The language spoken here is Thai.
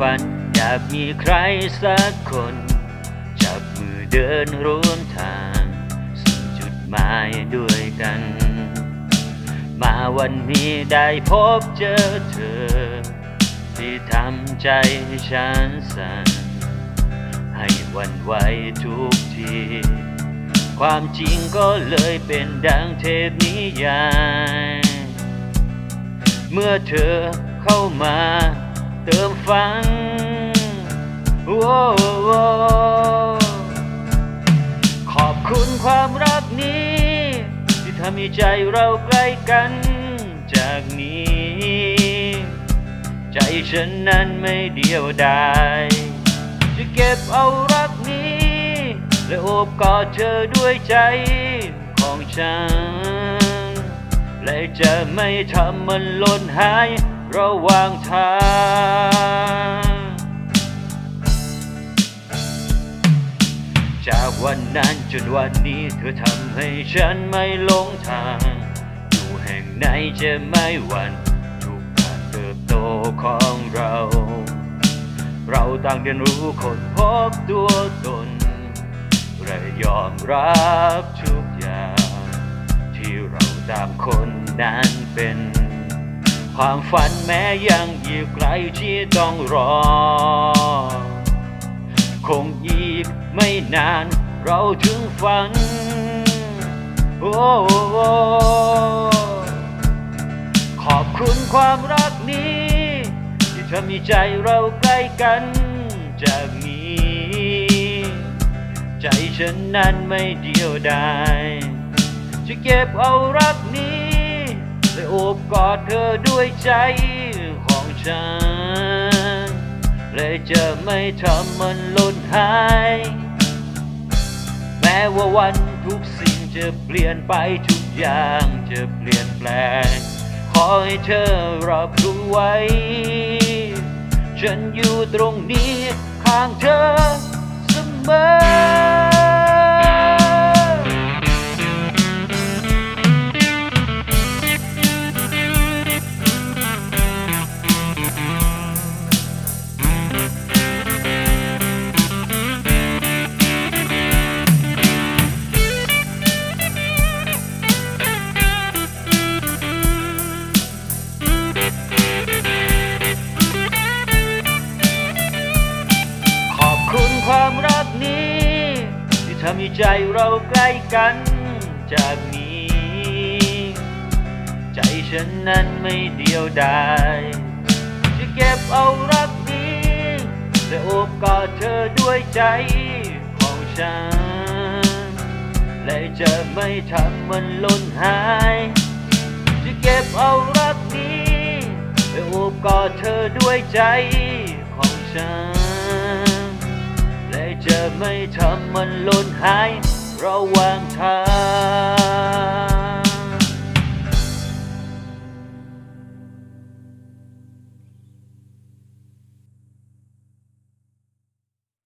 ฝันอยากมีใครสักคน จับมือเดินร่วมทางสู่จุดหมายด้วยกัน มาวันนี้ได้พบเจอเธอ ที่ทำใจให้ฉันสั่นให้วันไหวทุกทีความจริงก็เลยเป็นดังเทพนิยาย เมื่อเธอเข้ามา เติมฟังโอ้ขอบคุณความรักนี้ ที่ทำให้ใจเราใกล้กันจากนี้ ใจฉันนั้นไม่เดียวดายจะเก็บเอารักนี้ และโอบกอดเธอด้วยใจของฉัน และจะไม่ทำมันล่นหาย ระหว่างทางจากวันนั้นจนวันนี้เธอทำให้ฉันไม่หลงทาง อยู่แห่งไหนจะไม่หวั่นทุกการเติบโตของเรา เราต่างเรียนรู้คนพบตัวตนและยอมรับทุกอย่าง ที่เราตางคนนั้นเป็น ความฝันแม้ยังอีกไกลที่ต้องรอ คงอีกไม่นานเราถึงฝันโอ้โอ้ขอบคุณความรักนี้ ที่ทำให้ใจเราใกล้กันจากนี้ ใจฉันนั้นไม่เดียวดายจะเก็บเอารักนี้ และโอบกอดเธอด้วยใจของฉัน และจะไม่ทำมันหล่นหาย แม้ว่าวันทุกสิ่งจะเปลี่ยนไปทุกอย่างจะเปลี่ยนแปลง ขอให้เธอรับรู้ไว้ ฉันอยู่ตรงนี้ข้างเธอเสมอ ที่ทำใจเราใกล้กันจากนี้ ใจฉันนั้นไม่เดียวดายจะเก็บเอารักนี้และโอบกอดเธอด้วยใจของฉัน และจะไม่ทำมันล่นหาย จะเก็บเอารักนี้ไปโอบกอดเธอด้วยใจของฉัน จะไม่ทำมันหล่นหายระหว่างทาง